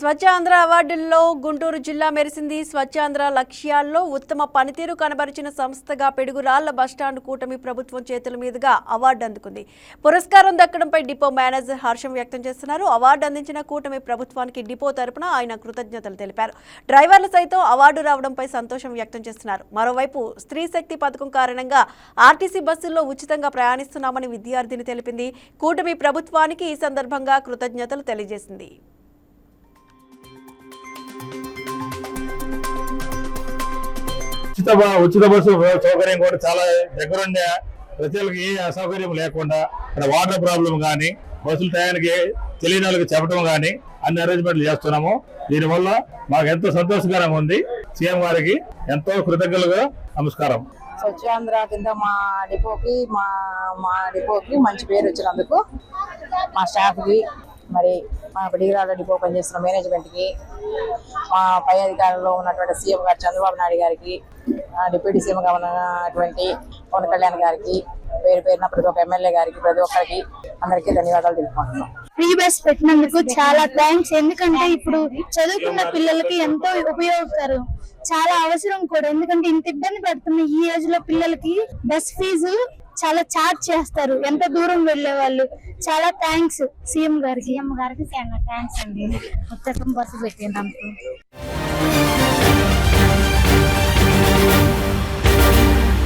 స్వచ్ఛాంధ్ర అవార్డుల్లో గుంటూరు జిల్లా మెరిసింది. స్వచ్ఛాంధ్ర లక్ష్యాల్లో ఉత్తమ పనితీరు కనబరిచిన సంస్థగా పెడుగురాళ్ళ బస్టాండ్ కూటమి ప్రభుత్వం చేతుల మీదుగా అవార్డు అందుకుంది. పురస్కారం దక్కడంపై డిపో మేనేజర్ హర్షం వ్యక్తం చేస్తున్నారు. అవార్డు అందించిన కూటమి ప్రభుత్వానికి డిపో తరపున ఆయన కృతజ్ఞతలు తెలిపారు. డ్రైవర్లు సైతం అవార్డు రావడంపై సంతోషం వ్యక్తం చేస్తున్నారు. మరోవైపు స్త్రీ శక్తి పథకం కారణంగా ఆర్టీసీ బస్సుల్లో ఉచితంగా ప్రయాణిస్తున్నామని విద్యార్థిని తెలిపింది. కూటమి ప్రభుత్వానికి ఈ సందర్భంగా కృతజ్ఞతలు తెలియజేసింది. ఉచిత ఉచిత బస్సు సౌకర్యం కూడా చాలా దగ్గరుండే. ప్రజలకు ఏ అసౌకర్యం లేకుండా అక్కడ వాటర్ ప్రాబ్లం కానీ బస్సులు టయానికి తెలియని వాళ్ళకి చెప్పడం కానీ అన్ని అరేంజ్మెంట్లు చేస్తున్నాము. దీనివల్ల మాకు ఎంతో సంతోషకరంగా ఉంది. సీఎం గారికి ఎంతో కృతజ్ఞతలుగా నమస్కారం. స్వచ్ఛాంధ్ర కింద మా డిపోకి మా మా డిపోకి మంచి పేరు వచ్చినందుకు మా స్టాఫ్కి మరి మా పిడిగిరాల డిపో పనిచేస్తున్న మేనేజ్మెంట్కి మా పై అధికారంలో ఉన్నటువంటి సీఎం గారు చంద్రబాబు నాయుడు గారికి డిప్యూటీ డిప్యూటీ సీఎంగా ఉన్నటువంటి పవన్ కళ్యాణ్ గారికి పేరు పేరున ప్రతి ఒక్క ఎమ్మెల్యే గారికి ప్రతి ఒక్కరికి అందరికీ ధన్యవాదాలు తెలుపుకుంటున్నాం. ఫ్రీ బస్ పెట్టినందుకు చాలా థ్యాంక్స్ ఎందుకంటే ఇప్పుడు చదువుకున్న పిల్లలకి ఎంతో ఉపయోగకరం చాలా అవసరం కూడా. ఎందుకంటే ఇంత ఇబ్బంది పడుతున్న ఈ ఏజ్లో పిల్లలకి బస్ ఫీజు చాలా చార్జ్ చేస్తారు. ఎంత దూరం వెళ్ళే వాళ్ళు చాలా థ్యాంక్స్ సీఎం గారికి. సీఎం గారికి థ్యాంక్స్ అండి. ఉత్తకం బస్సు పెట్టినందుకు.